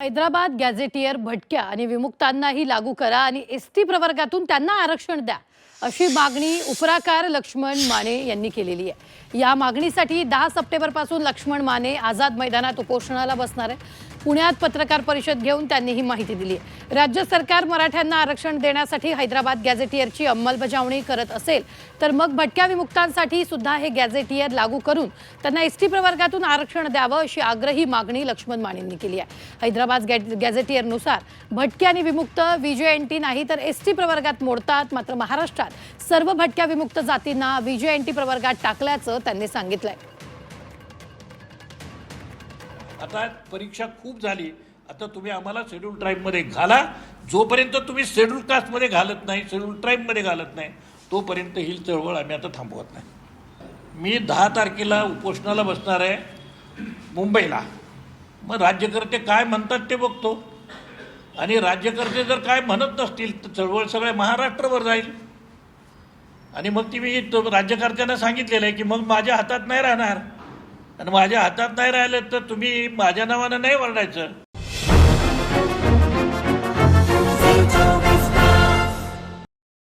Hyderabad gazetteer भटक्या आणि विमुक्तांनाही लागू करा आणि एस टी प्रवर्गातून त्यांना आरक्षण द्या अशी मागणी उपराकार लक्ष्मण माने यांनी केलेली आहे. या मागणीसाठी दहा सप्टेंबरपासून लक्ष्मण माने आझाद मैदानात उपोषणाला बसणार आहे पुण्यात पत्रकार परिषद घेऊन त्यांनी ही माहिती दिली. आहे राज्य सरकार मराठ्यांना आरक्षण देण्यासाठी हैदराबाद गॅझेटियरची अंमलबजावणी करत असेल तर मग भटक्या विमुक्तांसाठी सुद्धा हे गॅझेटियर लागू करून त्यांना एस टी प्रवर्गातून आरक्षण द्यावं अशी आग्रही मागणी लक्ष्मण मानेंनी केली आहे. हैदराबाद गॅ- गॅझेटियरनुसार भटके आणि विमुक्त विजय एन टी नाही तर एस टी प्रवर्गात मोडतात मात्र महाराष्ट्रात सर्व भटक्या विमुक्त जातींना विजय एन टी प्रवर्गात टाकल्याचं त्यांनी सांगितलंय. आता परीक्षा खूप झाली. आता तुम्ही आम्हाला शेड्यूल ट्राईबमध्ये घाला. जोपर्यंत तुम्ही शेड्यूल कास्टमध्ये घालत नाही शेड्यूल ट्राईबमध्ये घालत नाही तोपर्यंत ही चळवळ आम्ही आता थांबवत नाही. मी दहा तारखेला उपोषणाला बसणार आहे मुंबईला. मग राज्यकर्ते काय म्हणतात ते बघतो. आणि राज्यकर्ते जर काय म्हणत नसतील तर चळवळ सगळ्या महाराष्ट्रभर जाईल. आणि मग ती मी राज्यकर्त्यांना सांगितलेलं आहे की मग माझ्या हातात नाही राहणार. आणि माझ्या हातात नाही राहिलं तर तुम्ही माझ्या नावानं नाही वरडायचं